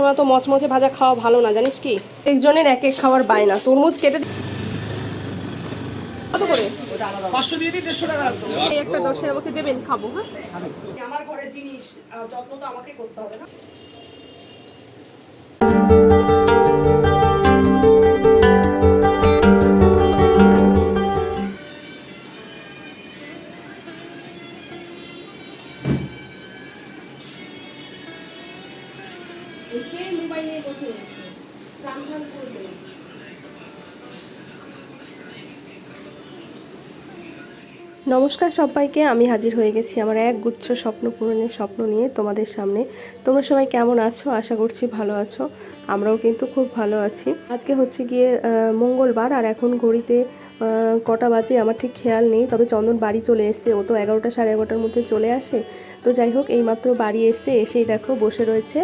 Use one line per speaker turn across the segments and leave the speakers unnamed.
সবসময় তো মচমচে ভাজা খাওয়া ভালো না জানিস কি? একজনের এক এক খাবার খাওয়ার বায়না তরমুজ কেটে কত করে?
পাঁচশো দিয়ে দিই দেড়শো টাকা
এই একটা দশের আমাকে দেবেন খাব হ্যাঁ? আমার ঘরের জিনিস যত্ন তো আমাকে করতে হবে না। নমস্কার সবাইকে, আমি হাজির হয়ে গেছি আমার এক গুচ্ছ স্বপ্ন পূরণের স্বপ্ন নিয়ে তোমাদের সামনে। তোমরা সবাই কেমন আছো? আশা করছি ভালো আছো। আমরাও কিন্তু খুব ভালো আছি। আজকে হচ্ছে গিয়ে মঙ্গলবার আর এখন ঘড়িতে কটা বাজে আমার ঠিক খেয়াল নেই। তবে চন্দন বাড়ি চলে এসছে। ও তো এগারোটা সাড়ে এগারোটার মধ্যে চলে আসে। তো যাই হোক, এইমাত্র বাড়ি এসছে। এসেই দেখো বসে রয়েছে।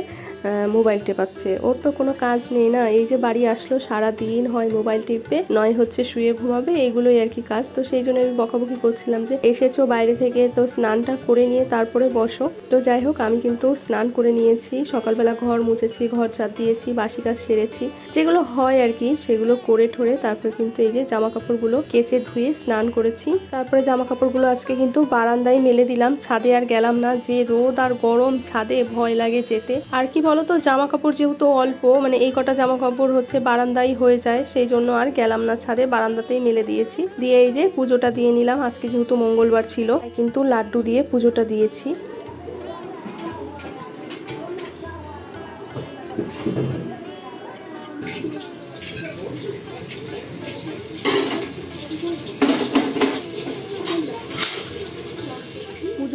মোবাইল টেপাচ্ছে। ওর তো কোনো কাজ নেই না। এই যে বাড়ি আসলো সারা দিন হয় মোবাইল টিপবে, নয় হচ্ছে শুয়ে ঘুমাবে, এগুলোই আর কি কাজ। তো সেই জন্য আমি বকাবকি করছিলাম যে, এসেছ বাইরে থেকে, তো স্নানটা করে নিয়ে তারপরে বসো। তো যাই হোক, আমি কিন্তু স্নান করে নিয়েছি। সকালবেলা ঘর মুছেছি, ঘর ছাদ দিয়েছি, বাসি কাজ সেরেছি। যেগুলো হয় আর কি, সেগুলো করে ঠরে তারপরে কিন্তু এই যে জামা কাপড়গুলো কেচে ধুয়ে স্নান করেছি। তারপরে জামা কাপড়গুলো আজকে কিন্তু বারান্দায় মেলে দিলাম। ছাদে আর গেলাম না। যে রোদ আর গরম, ছাদে ভয় লাগে যেতে। আর কি বলতো জামা কাপড় যেহেতু অল্প মানে এই কটা জামা কাপড় হচ্ছে বারান্দাই হয়ে যায়, সেই জন্য আর গেলাম না ছাদে, বারান্দাতেই মেলে দিয়েছি। দিয়ে এই যে পুজোটা দিয়ে নিলাম, আজকে যেহেতু মঙ্গলবার ছিল কিন্তু লাড্ডু দিয়ে পুজোটা দিয়েছি।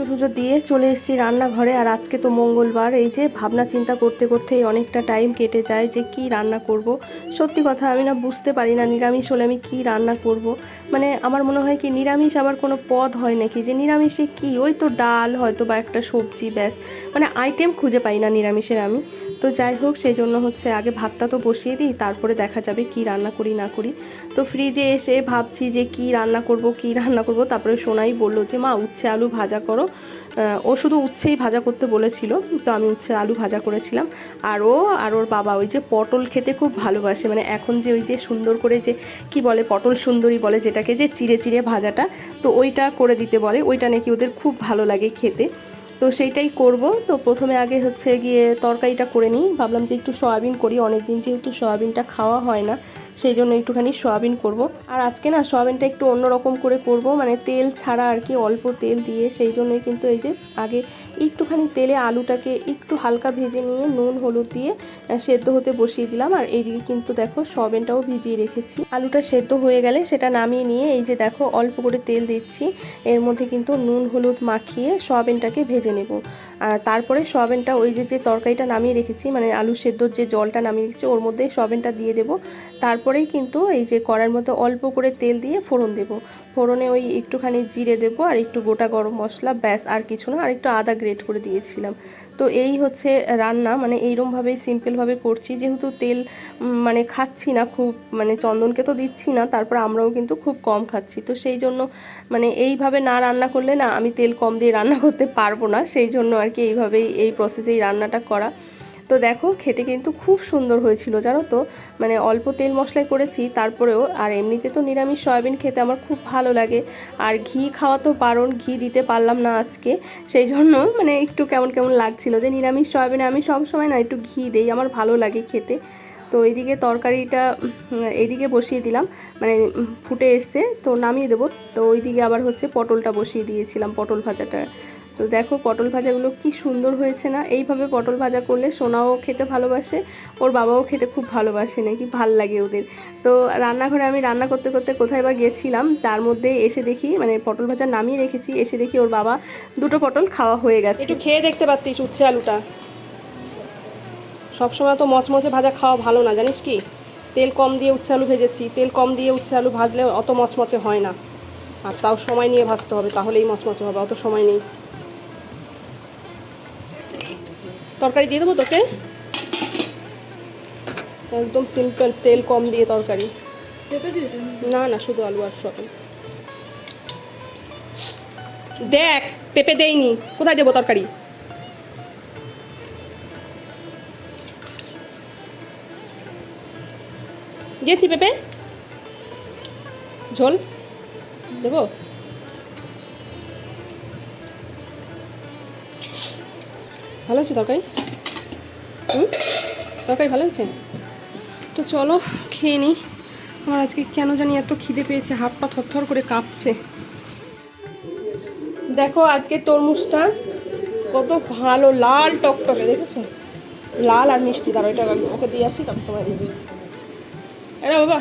পুজো টুজো দিয়ে চলে এসেছি রান্নাঘরে। আর আজকে তো মঙ্গলবার। এই যে ভাবনা চিন্তা করতে করতে অনেকটা টাইম কেটে যায় যে কি রান্না করব। সত্যি কথা, আমি না বুঝতে পারি না নিরামিষ হলে আমি কি রান্না করব। মানে আমার মনে হয় কি, নিরামিষ আবার কোনো পদ হয় নাকি? যে নিরামিষে কি? ওই তো ডাল হয়তো বা একটা সবজি, ব্যাস। মানে আইটেম খুঁজে পাই না নিরামিষের আমি। তো যাই হোক, সেই জন্য হচ্ছে আগে ভাতটা তো বসিয়ে দিই, তারপরে দেখা যাবে কি রান্না করি, না করি। তো ফ্রিজে এসে ভাবছি যে কি রান্না করব, কি রান্না করব, তারপরে সোনাই বলল যে, মা, উচ্ছে আলু ভাজা করো। ও শুধু উচ্ছেই ভাজা করতে বলেছিল, তো আমি উচ্ছে আলু ভাজা করেছিলাম। আর ও আর ওর বাবা ওই যে পটল খেতে খুব ভালোবাসে মানে এখন যে ওই যে সুন্দর করে যে কি বলে, পটল সুন্দরী বলে যেটাকে, যে চিড়ে চিড়ে ভাজাটা, তো ওইটা করে দিতে বলে। ওইটা নাকি ওদের খুব ভালো লাগে খেতে। তো সেইটাই করব। তো প্রথমে আগে হচ্ছে গিয়ে তরকারিটা করে নিই। ভাবলাম যে একটু সয়াবিন করি অনেক দিন যেহেতু সয়াবিনটা খাওয়া হয় না সেই জন্য একটুখানি সয়াবিন করব। আর আজকে না সয়াবিনটা একটু অন্যরকম করে করব মানে তেল ছাড়া আর কি অল্প তেল দিয়ে, সেই জন্যই কিন্তু এই যে আগে একটুখানি তেলে আলুটাকে একটু হালকা ভেজে নিয়ে নুন, হলুদ দিয়ে সেদ্ধ হতে বসিয়ে দিলাম। আর এইদিকে কিন্তু দেখো সয়াবিনটাও ভিজিয়ে রেখেছি। আলুটা সেদ্ধ হয়ে গেলে সেটা নামিয়ে নিয়ে এই যে দেখো অল্প করে তেল দিচ্ছি। এর মধ্যে কিন্তু নুন, হলুদ মাখিয়ে সয়াবিনটাকে ভেজে নেব। আর তারপরে সয়াবিনটা ওই যে যে তরকারিটা নামিয়ে রেখেছি মানে আলু সেদ্ধর যে জলটা নামিয়ে রেখেছি, ওর মধ্যে সয়াবিনটা দিয়ে দেবো। তারপরেই কিন্তু এই যে কড়ার মধ্যে অল্প করে তেল দিয়ে ফোড়ন দেব। ফোড়নে ওই একটুখানি জিরে দেবো আর একটু গোটা গরম মশলা, ব্যাস, আর কিছু না আর একটু আদা গ্রেট করে দিয়েছিলাম। তো এই হচ্ছে রান্না মানে এইরমভাবেই সিম্পলভাবে করছি। যেহেতু তেল মানে খাচ্ছি না খুব মানে চন্দনকে তো দিচ্ছি না, তারপর আমরাও কিন্তু খুব কম খাচ্ছি। তো সেই জন্য মানে এইভাবে না রান্না করলে না আমি তেল কম দিয়ে রান্না করতে পারব না। সেই জন্য আর কি এইভাবেই, এই প্রসেসেই রান্নাটা করা। তো দেখো খেতে কিন্তু খুব সুন্দর হয়েছিল জানো তো? মানে অল্প তেল মশলায় করেছি তারপরেও আর এমনিতে তো নিরামিষ সয়াবিন খেতে আমার খুব ভালো লাগে। আর ঘি খাওয়া তো বারণ ঘি দিতে পারলাম না আজকে। সেই জন্য মানে একটু কেমন কেমন লাগছিল যে নিরামিষ সয়াবিনে আমি সব সময় না একটু ঘি দেই আমার ভালো লাগে খেতে। তো এদিকে তরকারিটা উম, এইদিকে বসিয়ে দিলাম মানে ফুটে এসছে তো নামিয়ে দেবো। তো ওইদিকে আবার হচ্ছে পটলটা বসিয়ে দিয়েছিলাম পটল ভাজাটা। তো দেখো পটল ভাজাগুলো কি সুন্দর হয়েছে না? এইভাবে পটল ভাজা করলে সোনাও খেতে ভালোবাসে, ওর বাবাও খেতে খুব ভালোবাসে, নাকি ভালো লাগে ওদের। তো রান্নাঘরে আমি রান্না করতে করতে কোথায় বা গেছিলাম, তার মধ্যে এসে দেখি মানে পটল ভাজা নামিয়ে রেখেছি, এসে দেখি ওর বাবা দুটো পটল খাওয়া হয়ে গেছে। একটু খেয়ে দেখতে পারতিস উচ্ছে আলুটা। সবসময় তো মচমচে ভাজা খাওয়া ভালো না, জানিস কি? তেল কম দিয়ে উচ্ছে আলু ভেজেছি, তেল কম দিয়ে উচ্ছে আলু ভাজলে অত মচমচে হয় না। আর তাও সময় নিয়ে ভাজতে হবে, তাহলেই মচমচে হবে, অত সময় নেই। তরকারি দিয়ে দেবো তোকে? একদম সিম্পল তেল কম দিয়ে তরকারি। না না শুধু আলু আর সকাল দেখ পেঁপে দেয়নি কোথায় দেবো তরকারি? দিয়েছি পেঁপে। ঝোল দেবো? ভালো আছে তরকারি? হুম? তরকারি ভালো আছে তো চলো খেয়ে নিই আমার আজকে কেন জানি এত খিদে পেয়েছে হাত পা থরথর করে কাঁপছে। দেখো আজকে তরমুজটা কত ভালো লাল টকটকে দেখেছ? লাল আর মিষ্টি দাঁড়ো এটা ওকে দিয়ে আসি তারপর তোমায় দিচ্ছি। এরা বাবা।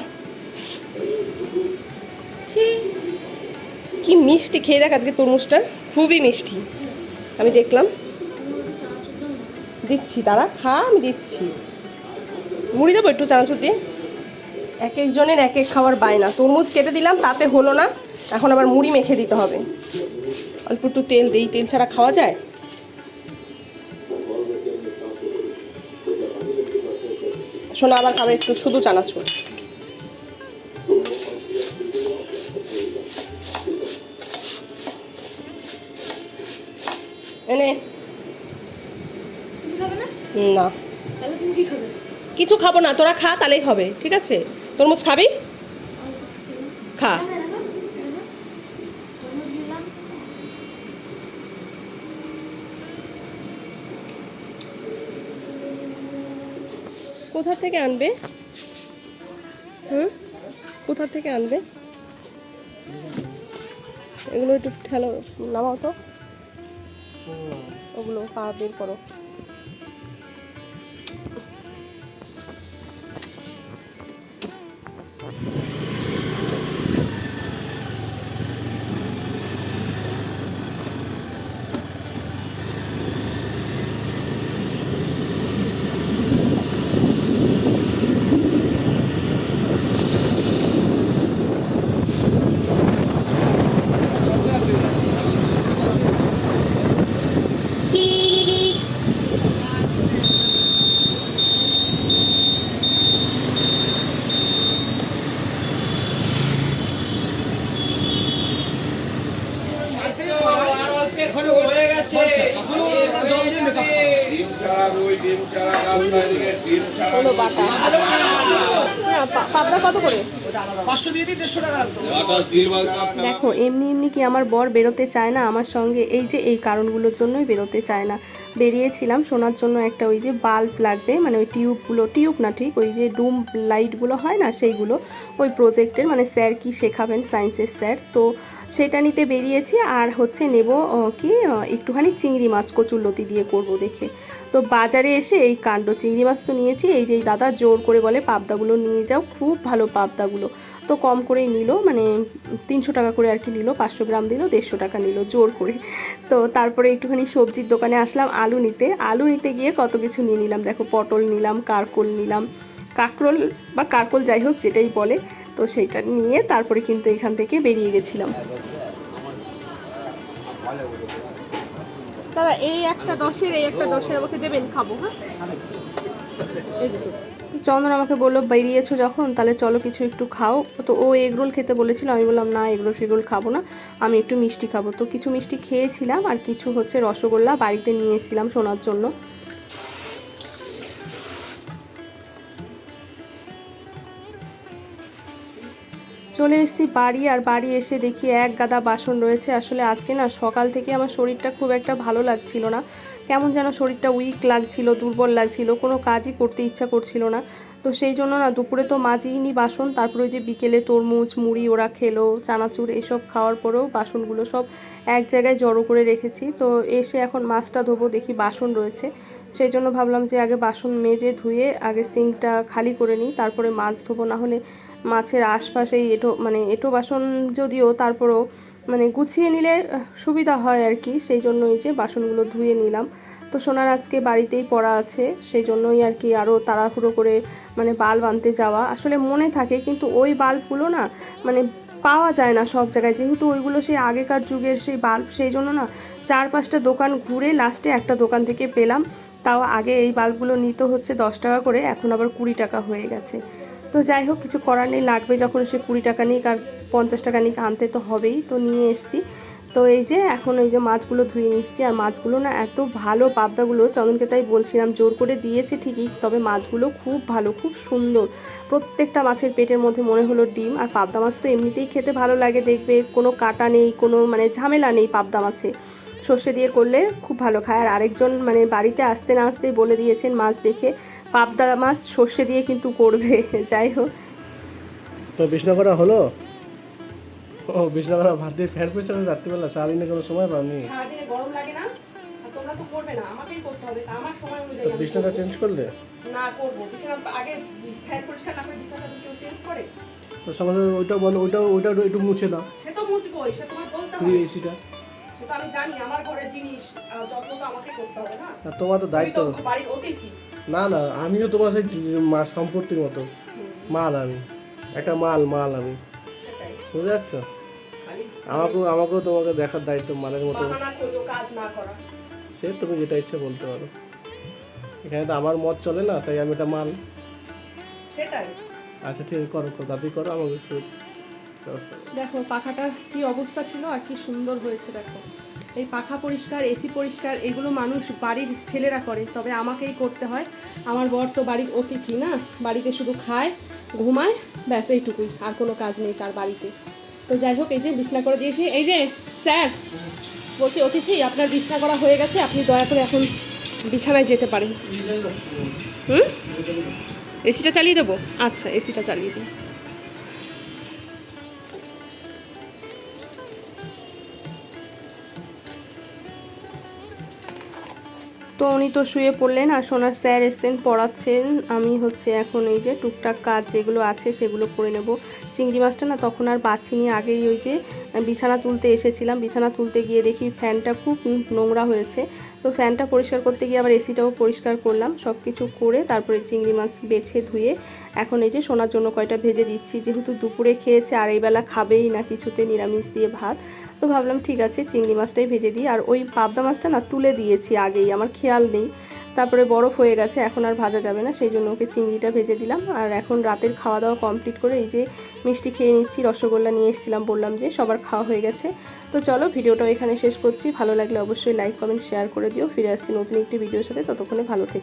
কি মিষ্টি খেয়ে দেখ আজকে তরমুজটা। খুবই মিষ্টি। আমি দেখলাম। দিচ্ছি তারা খা, আমি দিচ্ছি। মুড়ি দেবো একটু চানাচুর দিয়ে? এক একজনের এক এক খাবার বায়না তরমুজ কেটে দিলাম, তাতে হলো না। এখন আবার মুড়ি মেখে দিতে হবে। অল্প একটু তেল দিই, তেল ছাড়া খাওয়া যায়? শোনা, আবার খাবে একটু শুধু চানাচুর। এনে না? কিছু খাব না তোরা খা তাহলেই হবে ঠিক আছে? তরমুজ খাবি? খা। কোথা থেকে আনবে? হুম? কোথা থেকে আনবে? এগুলো একটু ঠেলো নামাও তো। ওগুলো পা বের করো।
রুই ডিম ছাড়া এদিকে ডিম ছাড়া
পাবদা কত করে? দেখো এমনি এমনি কি আমার বর বেরোতে চায় না? আমার সঙ্গে এই যে এই কারণগুলোর জন্যই বেরোতে চায় না। বেরিয়েছিলাম শোনার জন্য একটা ওই যে বাল্ব লাগবে মানে ওই টিউবগুলো টিউব না ঠিক ওই যে ডুম লাইটগুলো হয় না সেইগুলো ওই প্রজেক্টের মানে স্যার কি শেখাবেন সায়েন্সের স্যার। তো সেটা নিতে বেরিয়েছি আর হচ্ছে নেব কি একটুখানি চিংড়ি মাছ কচুর লতি দিয়ে করব দেখে। তো বাজারে এসে এই কাণ্ড চিংড়ি মাছ তো নিয়েছি। এই যে দাদা জোর করে বলে পাবদাগুলো নিয়ে যাও, খুব ভালো পাবদাগুলো। তো কম করেই নিল মানে তিনশো টাকা করে আর কি নিল, পাঁচশো গ্রাম দিল, দেড়শো টাকা নিল জোর করে। তো তারপরে একটুখানি সবজির দোকানে আসলাম আলু নিতে। আলু নিতে গিয়ে কত কিছু নিয়ে নিলাম, দেখো পটল নিলাম, কারকোল নিলাম, কাকরোল বা কারকোল যাই হোক যেটাই বলে। তো সেইটা নিয়ে তারপরে কিন্তু এখান থেকে বেরিয়ে গেছিলাম। দাদা, এই একটা দশের, এই একটা দশের আমাকে দেবেন, খাব হ্যাঁ? চন্দন আমাকে বলল, বেরিয়েছো যখন, তাহলে চলো কিছু একটু খাও। তো ও এগরোল খেতে বলেছিল, আমি বললাম, না, এগরোল ফেগরোল খাব না, আমি একটু মিষ্টি খাব। তো কিছু মিষ্টি খেয়েছিলাম, আর কিছু হচ্ছে রসগোল্লা বাড়িতে নিয়ে এসেছিলাম শোনার জন্য। চলে এসেছি বাড়ি আর বাড়ি এসে দেখি এক গাদা বাসন রয়েছে। আসলে আজকে না সকাল থেকে আমার শরীরটা খুব একটা ভালো লাগছিল না। কেমন যেন শরীরটা উইক লাগছিল, দুর্বল লাগছিল, কোনো কাজই করতে ইচ্ছা করছিল না। তো সেই জন্য না দুপুরে তো মাজিনি বাসন, তারপরে ওই যে বিকেলে তরমুজ, মুড়ি ওরা খেলো, চানাচুর এসব খাওয়ার পরেও বাসনগুলো সব এক জায়গায় জড়ো করে রেখেছি। তো এসে এখন মাছটা ধোবো, দেখি বাসন রয়েছে। সেই জন্য ভাবলাম যে আগে বাসন মেজে ধুয়ে আগে সিঙ্কটা খালি করে নিই, তারপরে মাছ ধোবো। না হলে মাছের আশপাশেই এঁটো মানে এঁটো বাসন যদিও তারপরও মানে গুছিয়ে নিলে সুবিধা হয় আর কি, সেই জন্য এই যে বাসনগুলো ধুয়ে নিলাম। তো সোনার আজকে বাড়িতেই পড়া আছে, সেই জন্যই আর কি আরও তাড়াহুড়ো করে মানে বাল্ব আনতে যাওয়া। আসলে মনে থাকে কিন্তু ওই বাল্বগুলো না মানে পাওয়া যায় না সব জায়গায়, যেহেতু ওইগুলো সেই আগেকার যুগের সেই বাল্ব, সেই জন্য না চার পাঁচটা দোকান ঘুরে লাস্টে একটা দোকান থেকে পেলাম। তাও আগে এই বাল্বগুলো নিতে হচ্ছে দশ টাকা করে, এখন আবার কুড়ি টাকা হয়ে গেছে। তো যাই হোক, কিছু করার নেই। লাগবে যখন সে কুড়ি টাকা নিক আর পঞ্চাশ টাকা নিক, আনতে তো হবেই। তো নিয়ে এসছি। তো এই যে এখন ওই যে মাছগুলো ধুয়ে নিচ্ছি আর মাছগুলো না এত ভালো পাবদাগুলো, চন্দনকে তাই বলছিলাম, জোর করে দিয়েছে ঠিকই, তবে মাছগুলো খুব ভালো, খুব সুন্দর। প্রত্যেকটা মাছের পেটের মধ্যে মনে হলো ডিম। আর পাবদা মাছ তো এমনিতেই খেতে ভালো লাগে, দেখবে কোনো কাটা নেই, কোনো মানে ঝামেলা নেই পাবদা মাছে। সর্ষে দিয়ে করলে খুব ভালো খায়। আর আরেকজন মানে বাড়িতে আসতে না আসতেই বলে দিয়েছেন মাছ দেখে। পাবদা মাছ সর্ষে দিয়ে কিন্তু করবে যাই হোক।
তো বিছনা করা হলো? ও বিছনা করা ভাত দিয়ে ফ্যান পেয়েছে রাত্রিবেলা? সারাদিনে কোনো সময় পাবনি
সারাদিনে গরম লাগে না আর তোমরা তো করবে না আমাকেই করতে হবে আমার সময় অনুযায়ী
তো
আমি
চেঞ্জ করলে?
না করব। বিছানা আগে ফ্যান পরিষ্কার না করে বিছানাটা কেউ চেঞ্জ করে?
তো সঙ্গে সঙ্গে ওইটাও বলো ওইটাও ওইটাও একটু মুছে দাও।
সে তো মুছবোই সে তোমার বলতে
ফ্রি
হবে।
এসিটা
সে তো আমি জানি আমার ঘরের জিনিস যত্ন তো আমাকে করতে হবে না।
তোমার তো দায়িত্ব।
তো বাড়ির অতিথি।
না না আমিও তোমার সেই মা সম্পত্তির মতো। মাল আমি। একটা মাল মাল আমি। বুঝতে পারছ? আমাকেও আমাকেও তোমাকে দেখার দায়িত্ব মালের মতো।
বাহানা খোঁজো কাজ না করা।
সে তুমি যেটা ইচ্ছে বলতে পারো। এখানে তো আমার মত চলে না তাই আমি এটা মাল।
সেটাই।
আচ্ছা ঠিক করো করো তাড়াতাড়ি করো আমাকে
দেখো পাখাটার কি অবস্থা ছিল আর কি সুন্দর হয়েছে দেখো। এই পাখা পরিষ্কার, এসি পরিষ্কার, এগুলো মানুষ বাড়ির ছেলেরা করে, তবে আমাকেই করতে হয়। আমার বর তো বাড়ির অতিথি না, বাড়িতে শুধু খায়, ঘুমায়, ব্যাস এইটুকুই, আর কোনো কাজ নেই তার বাড়িতে। তো যাই হোক, এই যে বিছনা করে দিয়েছি, এই যে, স্যার, বলছি অতিথি, আপনার বিছনা করা হয়ে গেছে, আপনি দয়া করে এখন বিছানায় যেতে পারেন। হুম? এসিটা চালিয়ে দেবো? আচ্ছা এসিটা চালিয়ে দিই
তো উনি তো শুয়ে পড়লেন আর সোনার স্যার এসছেন, পড়াচ্ছেন। আমি হচ্ছে এখন এই যে টুকটাক কাজ যেগুলো আছে সেগুলো করে নেব। চিংড়ি মাছটা না তখন আর বাছিনি আগেই ওই যে বিছানা তুলতে এসেছিলাম। বিছানা তুলতে গিয়ে দেখি ফ্যানটা খুব নোংরা হয়েছে। তো ফ্যানটা পরিষ্কার করতে গিয়ে আবার এসিটাও পরিষ্কার করলাম সব কিছু করে তারপরে চিংড়ি মাছ বেছে ধুয়ে এখন এই যে সোনার জন্য কয়টা ভেজে দিচ্ছি, যেহেতু দুপুরে খেয়েছে আর এই বেলা খাবেই না কিছুতে, নিরামিষ দিয়ে ভাত, তো ভাবলাম ঠিক আছে চিংড়ি মাছটাই ভেজে দিই। আর ওই পাবদা মাছটা না তুলে দিয়েছি আগেই, আমার খেয়াল নেই। তারপরে বরফ হয়ে গেছে, এখন আর ভাজা যাবে না, সেই জন্য ওকে চিংড়িটা ভেজে দিলাম। আর এখন রাতের খাওয়া দাওয়া কমপ্লিট করে এই যে মিষ্টি খেয়ে নিচ্ছি, রসগোল্লা নিয়ে এসেছিলাম, বললাম যে সবার খাওয়া হয়ে গেছে। তো চলো ভিডিওটাও এখানে শেষ করছি, ভালো লাগলে অবশ্যই লাইক কমেন্ট শেয়ার করে দিও। ফিরে আসছি নতুন একটি ভিডিওর সাথে, ততক্ষণে ভালো থেকো।